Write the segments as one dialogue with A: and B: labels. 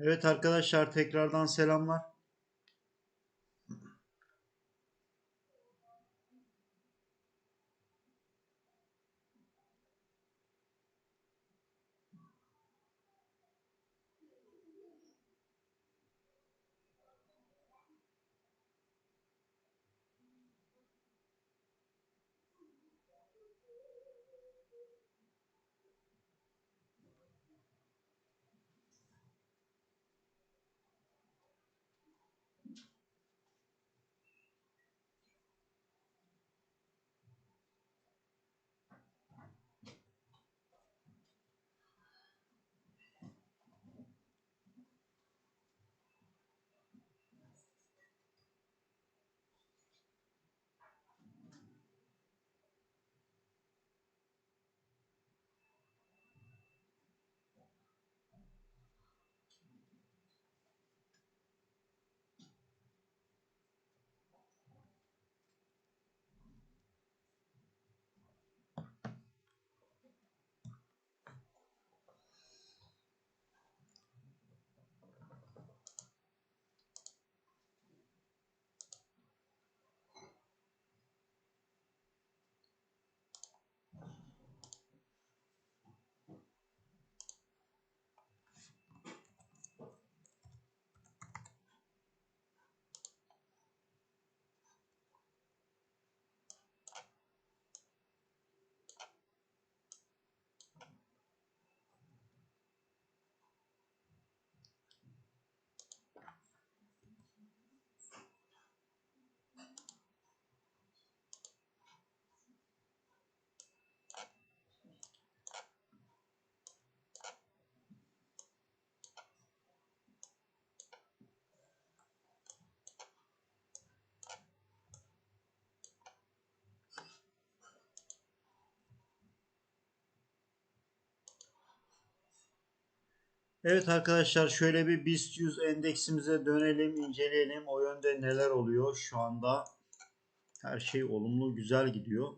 A: Evet arkadaşlar tekrardan selamlar. Evet arkadaşlar şöyle bir BIST 100 endeksimize dönelim, inceleyelim. O yönde neler oluyor şu anda? Her şey olumlu, güzel gidiyor.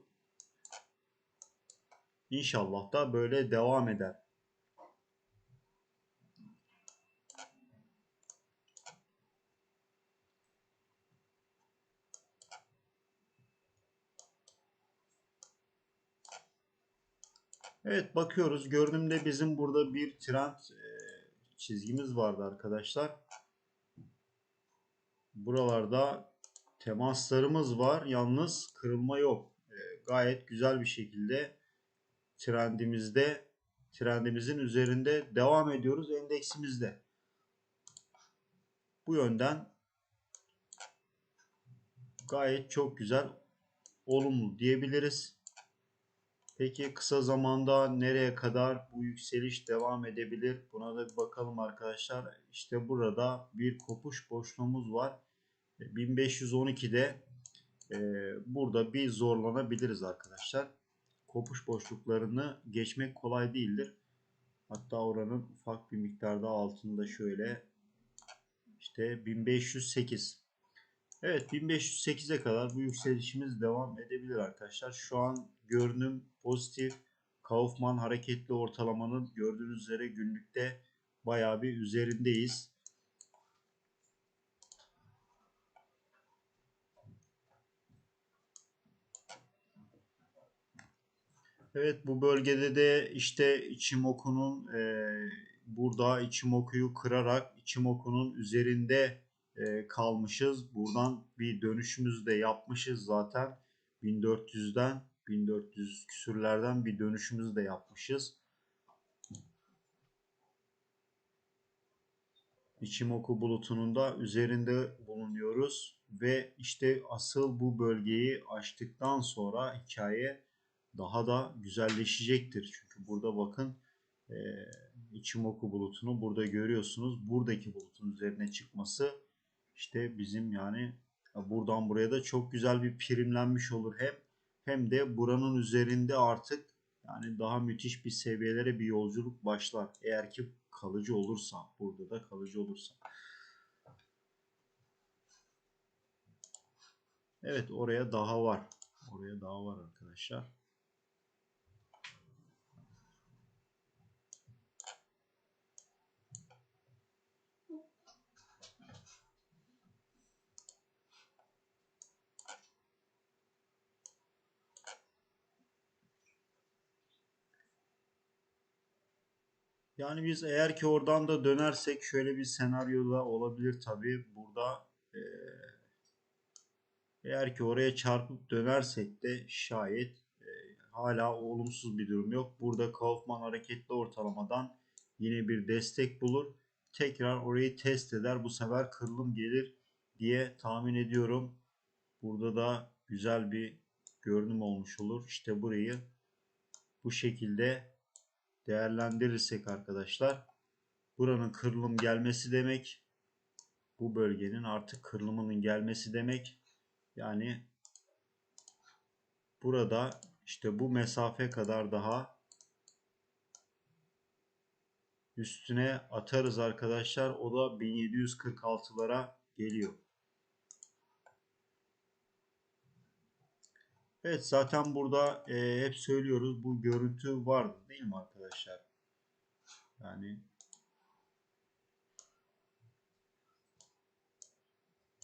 A: İnşallah da böyle devam eder. Evet bakıyoruz. Görünümde bizim burada bir trend e, çizgimiz vardı arkadaşlar. Buralarda temaslarımız var. Yalnız kırılma yok. E, gayet güzel bir şekilde trendimizde trendimizin üzerinde devam ediyoruz endeksimizde. bu yönden gayet çok güzel olumlu diyebiliriz. Peki kısa zamanda nereye kadar bu yükseliş devam edebilir? Buna da bir bakalım arkadaşlar. İşte burada bir kopuş boşluğumuz var. 1512'de e, burada bir zorlanabiliriz arkadaşlar. Kopuş boşluklarını geçmek kolay değildir. Hatta oranın ufak bir miktarda altında şöyle işte 1508 Evet 1508'e kadar bu yükselişimiz devam edebilir arkadaşlar. Şu an görünüm pozitif. Kaufman hareketli ortalamanın gördüğünüz üzere günlükte bayağı bir üzerindeyiz. Evet bu bölgede de işte Ichimoku'nun e, burada Ichimoku'yu kırarak Ichimoku'nun üzerinde e, kalmışız. Buradan bir dönüşümüzü de yapmışız zaten. 1400'den 1400 küsürlerden bir dönüşümüzü de yapmışız. Ichimoku bulutunun da üzerinde bulunuyoruz ve işte asıl bu bölgeyi açtıktan sonra hikaye daha da güzelleşecektir. Çünkü burada bakın e, Ichimoku bulutunu burada görüyorsunuz. Buradaki bulutun üzerine çıkması işte bizim yani buradan buraya da çok güzel bir primlenmiş olur hem hem de buranın üzerinde artık yani daha müthiş bir seviyelere bir yolculuk başlar. Eğer ki kalıcı olursa burada da kalıcı olursa. Evet oraya daha var. Oraya daha var arkadaşlar. Yani biz eğer ki oradan da dönersek şöyle bir senaryoda olabilir tabii. Burada eğer ki oraya çarpıp dönersek de şayet e, hala olumsuz bir durum yok. Burada Kaufman hareketli ortalamadan yine bir destek bulur. Tekrar orayı test eder. Bu sefer kırılım gelir diye tahmin ediyorum. Burada da güzel bir görünüm olmuş olur. İşte burayı bu şekilde değerlendirirsek arkadaşlar buranın kırılım gelmesi demek bu bölgenin artık kırılımının gelmesi demek yani burada işte bu mesafe kadar daha üstüne atarız arkadaşlar o da 1746'lara geliyor. Evet zaten burada e, hep söylüyoruz bu görüntü vardı değil mi arkadaşlar? Yani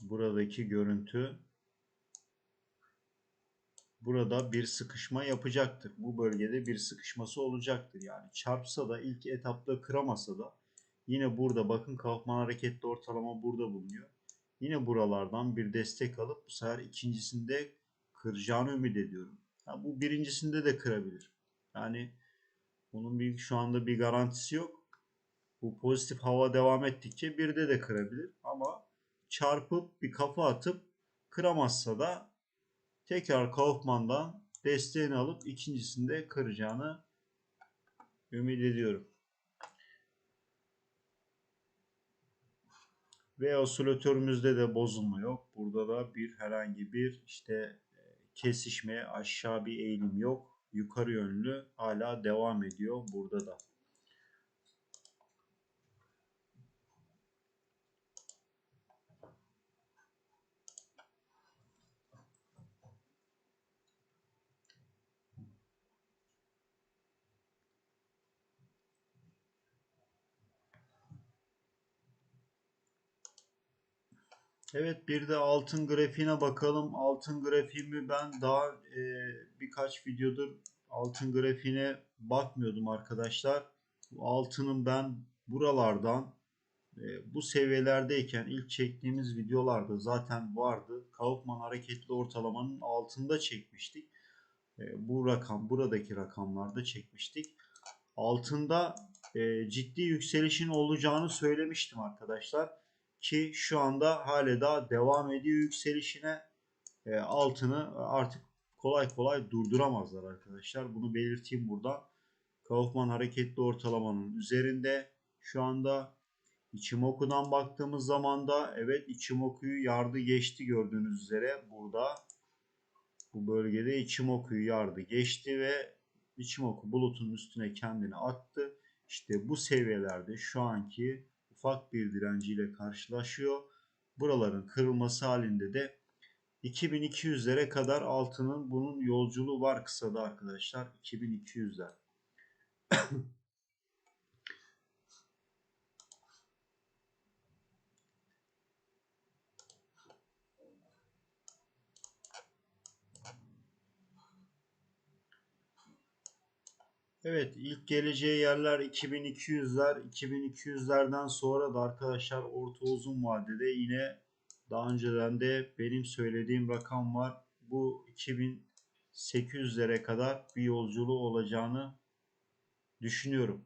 A: buradaki görüntü burada bir sıkışma yapacaktır. Bu bölgede bir sıkışması olacaktır. Yani çarpsa da ilk etapta kıramasa da yine burada bakın Kaufman hareketli ortalama burada bulunuyor. Yine buralardan bir destek alıp bu sefer ikincisinde kıracağını ümit ediyorum. Ya bu birincisinde de kırabilir. Yani bunun bir şu anda bir garantisi yok. Bu pozitif hava devam ettikçe birde de kırabilir ama çarpıp bir kafa atıp kıramazsa da tekrar Kaufman'dan desteğini alıp ikincisinde kıracağını ümit ediyorum. Ve osilatörümüzde de bozulma yok. Burada da bir herhangi bir işte kesişme, aşağı bir eğilim yok. Yukarı yönlü hala devam ediyor burada da. Evet bir de altın grafiğine bakalım. Altın grafiğimi ben daha e, birkaç videodur altın grafiğine bakmıyordum arkadaşlar. Altının ben buralardan e, bu seviyelerdeyken ilk çektiğimiz videolarda zaten vardı. Kaufman hareketli ortalamanın altında çekmiştik. E, bu rakam buradaki rakamlarda çekmiştik. Altında e, ciddi yükselişin olacağını söylemiştim arkadaşlar. Ki şu anda hala daha devam ediyor yükselişine. E, altını artık kolay kolay durduramazlar arkadaşlar. Bunu belirteyim burada. Kaufman hareketli ortalamanın üzerinde şu anda Ichimoku'dan baktığımız zaman da evet Ichimoku'yu yardı geçti gördüğünüz üzere burada bu bölgede Ichimoku'yu yardı geçti ve Ichimoku bulutun üstüne kendini attı. İşte bu seviyelerde şu anki ufak bir direnciyle karşılaşıyor. Buraların kırılması halinde de 2200'lere kadar altının bunun yolculuğu var kısada arkadaşlar. 2200'ler. Evet ilk geleceği yerler 2200'ler. 2200'lerden sonra da arkadaşlar orta uzun vadede yine daha önceden de benim söylediğim rakam var. Bu 2800'lere kadar bir yolculuğu olacağını düşünüyorum.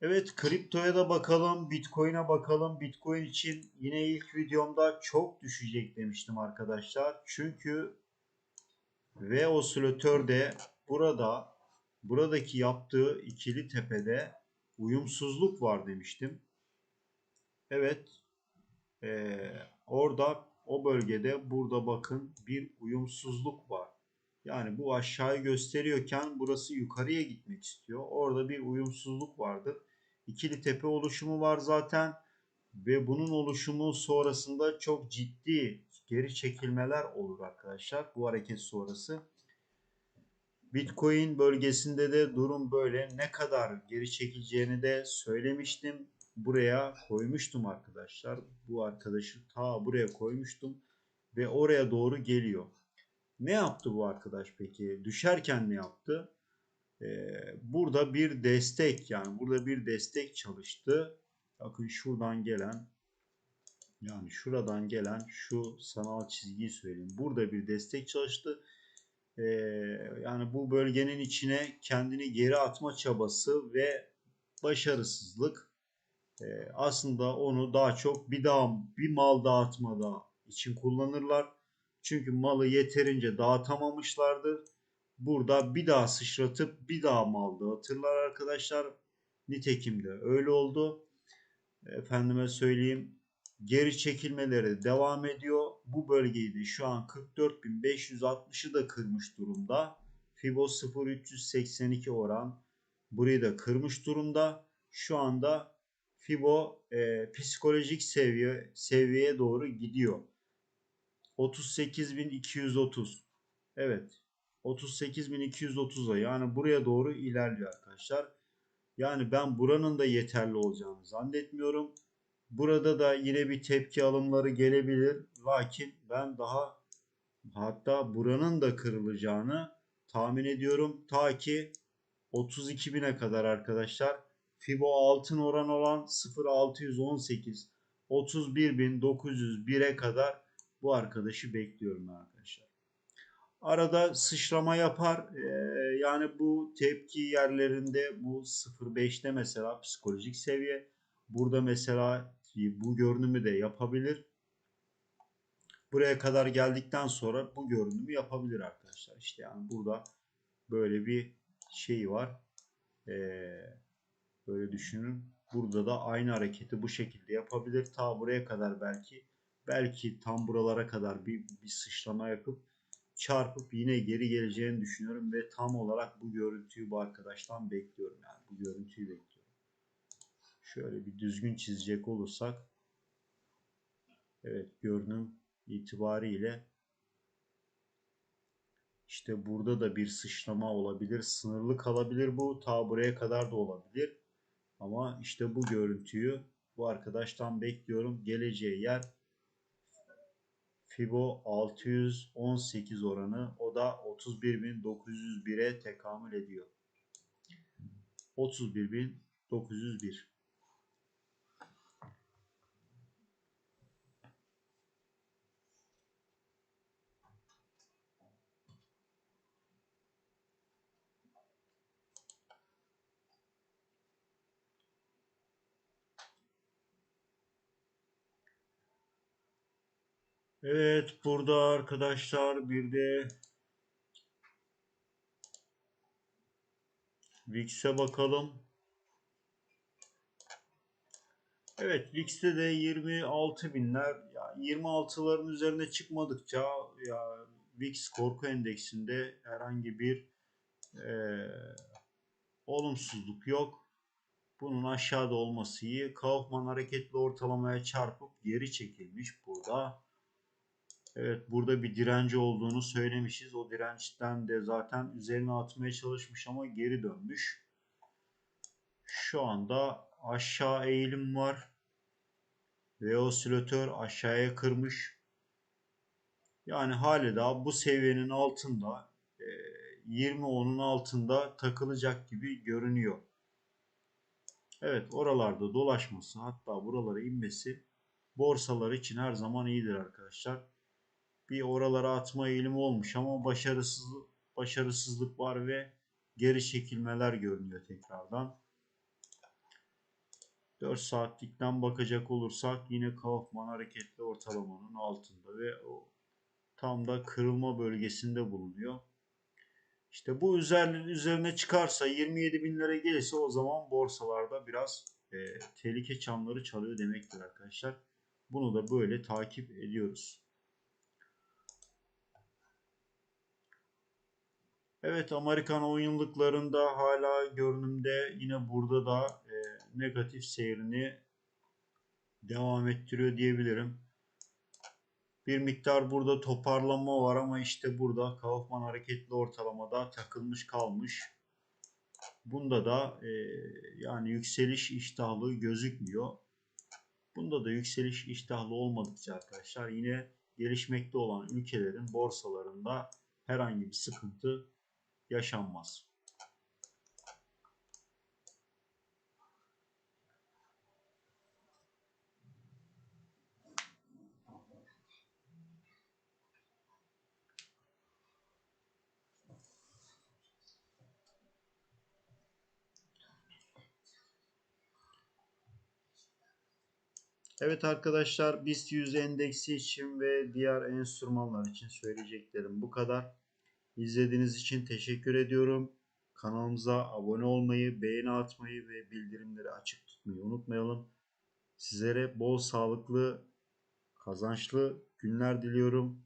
A: Evet kriptoya da bakalım, bitcoin'e bakalım. Bitcoin için yine ilk videomda çok düşecek demiştim arkadaşlar. Çünkü V osilatör de burada buradaki yaptığı ikili tepede uyumsuzluk var demiştim. Evet. Ee, orada o bölgede burada bakın bir uyumsuzluk var. Yani bu aşağıyı gösteriyorken burası yukarıya gitmek istiyor. Orada bir uyumsuzluk vardır. İkili tepe oluşumu var zaten ve bunun oluşumu sonrasında çok ciddi geri çekilmeler olur arkadaşlar bu hareket sonrası. Bitcoin bölgesinde de durum böyle. Ne kadar geri çekileceğini de söylemiştim. Buraya koymuştum arkadaşlar. Bu arkadaşı ta buraya koymuştum ve oraya doğru geliyor. Ne yaptı bu arkadaş peki? Düşerken ne yaptı? Ee, burada bir destek yani burada bir destek çalıştı. Bakın şuradan gelen yani şuradan gelen şu sanal çizgiyi söyleyeyim. Burada bir destek çalıştı. Ee, yani bu bölgenin içine kendini geri atma çabası ve başarısızlık ee, aslında onu daha çok bir daha bir mal dağıtmada için kullanırlar. Çünkü malı yeterince dağıtamamışlardır. Burada bir daha sıçratıp bir daha mal dağıtırlar arkadaşlar. Nitekim de öyle oldu. Efendime söyleyeyim geri çekilmeleri devam ediyor. Bu bölgeyi de şu an 44.560'ı da kırmış durumda. Fibo 0.382 oran burayı da kırmış durumda. Şu anda Fibo e, psikolojik seviye seviyeye doğru gidiyor. 38.230. Evet. 38.230'a yani buraya doğru ilerliyor arkadaşlar. Yani ben buranın da yeterli olacağını zannetmiyorum. Burada da yine bir tepki alımları gelebilir. Lakin ben daha hatta buranın da kırılacağını tahmin ediyorum. Ta ki 32 bine kadar arkadaşlar. Fibo altın oran olan 0.618 31.901'e kadar bu arkadaşı bekliyorum arkadaşlar. Arada sıçrama yapar. Ee, yani bu tepki yerlerinde bu 0.5'te mesela psikolojik seviye. Burada mesela bu görünümü de yapabilir. Buraya kadar geldikten sonra bu görünümü yapabilir arkadaşlar. İşte yani burada böyle bir şey var. Ee, böyle düşünün. Burada da aynı hareketi bu şekilde yapabilir. Ta buraya kadar belki belki tam buralara kadar bir, bir sıçrama yapıp çarpıp yine geri geleceğini düşünüyorum ve tam olarak bu görüntüyü bu arkadaştan bekliyorum yani bu görüntüyü bekliyorum. Şöyle bir düzgün çizecek olursak evet görünüm itibariyle işte burada da bir sıçrama olabilir. Sınırlı kalabilir bu. Ta buraya kadar da olabilir. Ama işte bu görüntüyü bu arkadaştan bekliyorum. Geleceği yer Fibo 618 oranı. O da 31.901'e tekamül ediyor. 31.901 Evet burada arkadaşlar bir de VIX'e bakalım. Evet VIX'te de 26 binler ya 26'ların üzerine çıkmadıkça ya VIX korku endeksinde herhangi bir e, olumsuzluk yok. Bunun aşağıda olması iyi. Kaufman hareketli ortalamaya çarpıp geri çekilmiş burada. Evet burada bir direnci olduğunu söylemişiz. O dirençten de zaten üzerine atmaya çalışmış ama geri dönmüş. Şu anda aşağı eğilim var. Ve osilatör aşağıya kırmış. Yani hali daha bu seviyenin altında 20-10'un altında takılacak gibi görünüyor. Evet oralarda dolaşması hatta buralara inmesi borsalar için her zaman iyidir arkadaşlar. Bir oralara atma eğilimi olmuş ama başarısızlık başarısızlık var ve geri çekilmeler görünüyor tekrardan. 4 saatlikten bakacak olursak yine Kaufman hareketli ortalamanın altında ve o tam da kırılma bölgesinde bulunuyor. İşte bu üzerine, üzerine çıkarsa 27 binlere gelirse o zaman borsalarda biraz e, tehlike çanları çalıyor demektir arkadaşlar. Bunu da böyle takip ediyoruz. Evet Amerikan 10 yıllıklarında hala görünümde yine burada da e, negatif seyrini devam ettiriyor diyebilirim. Bir miktar burada toparlanma var ama işte burada Kaufman hareketli ortalamada takılmış kalmış. Bunda da e, yani yükseliş iştahlı gözükmüyor. Bunda da yükseliş iştahlı olmadıkça arkadaşlar yine gelişmekte olan ülkelerin borsalarında herhangi bir sıkıntı yaşanmaz. Evet arkadaşlar BIST 100 endeksi için ve diğer enstrümanlar için söyleyeceklerim bu kadar. İzlediğiniz için teşekkür ediyorum. Kanalımıza abone olmayı, beğeni atmayı ve bildirimleri açık tutmayı unutmayalım. Sizlere bol sağlıklı, kazançlı günler diliyorum.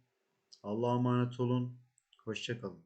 A: Allah'a emanet olun. Hoşçakalın.